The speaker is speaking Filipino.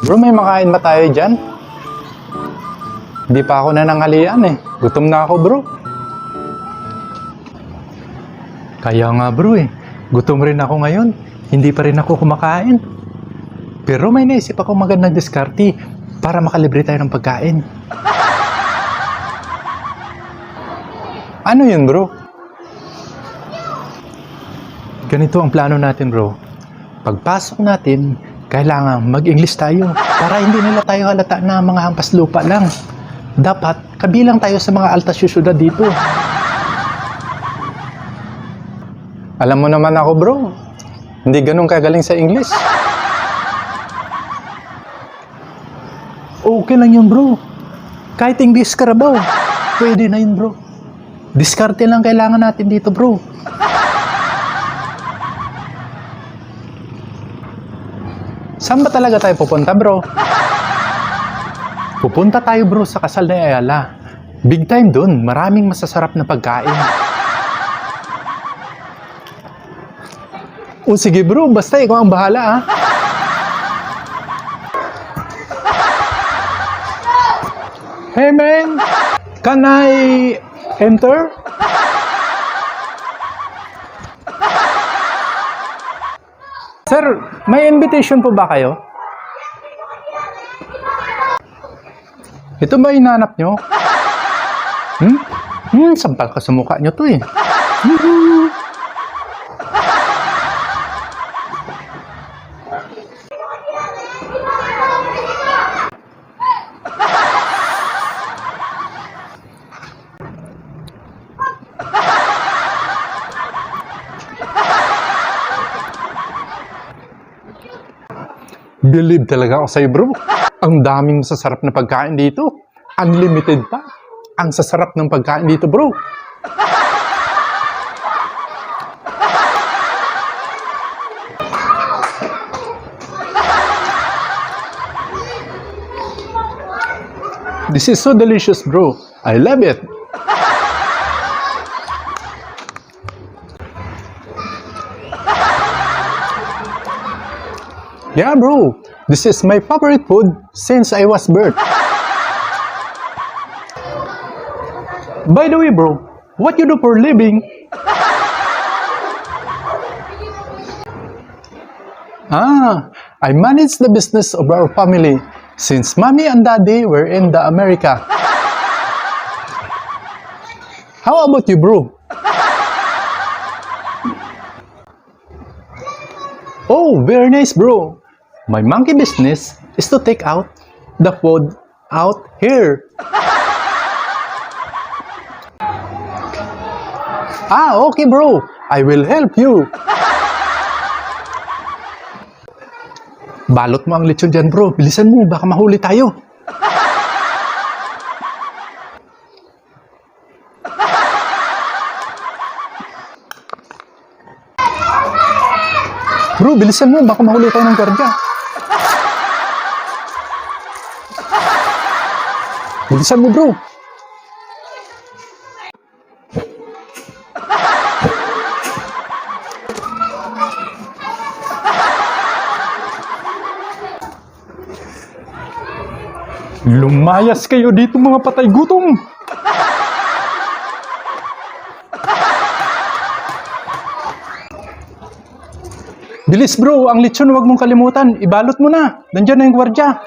Bro, may makain ba tayo dyan? Hindi pa ako nananghalian eh. Gutom na ako bro. Kaya nga bro eh. Gutom rin ako ngayon. Hindi pa rin ako kumakain. Pero may naisip ako magandang diskarte para makalibre tayo ng pagkain. Ano yun bro? Ganito ang plano natin bro. Pagpasok natin, kailangan mag-English tayo para hindi nila tayo halata na mga hampas lupa lang. Dapat kabilang tayo sa mga alta syudad dito. Alam mo naman ako bro, hindi ganun kagaling sa English. Okay lang yun bro. Kahit English Carabao, pwede na yun bro. Diskarte lang kailangan natin dito bro. Saan ba talaga tayo pupunta, bro? Pupunta tayo, bro, sa kasal ni Ayala. Big time dun. Maraming masasarap na pagkain. O sige, bro. Basta ikaw ang bahala, ah. Hey, man. Can I enter? Sir, may invitation po ba kayo? Ito ba inanap nyo? Hmm? Hmm, sampal ka sa mukha nyo to eh. Hmm. Believe talaga ako sa'yo bro. Ang daming masasarap na pagkain dito. Unlimited pa. Ang sasarap ng pagkain dito bro. This is so delicious bro. I love it. Yeah, bro. This is my favorite food since I was birth. By the way, bro, what you do for living? Ah, I manage the business of our family since mommy and daddy were in the America. How about you, bro? Oh, very nice, bro. My monkey business is to take out the food out here. Ah, okay, bro. I will help you. Balot mo ang lechon dyan, bro. Bilisan mo, baka mahuli tayo. Bro, bilisan mo, baka mahuli tayo ng gwardiya. Bilisan mo, bro. Lumayas kayo dito mga patay gutom. Bilis bro, ang lechon huwag mong kalimutan. Ibalot mo na. Nandyan na yung gwardya.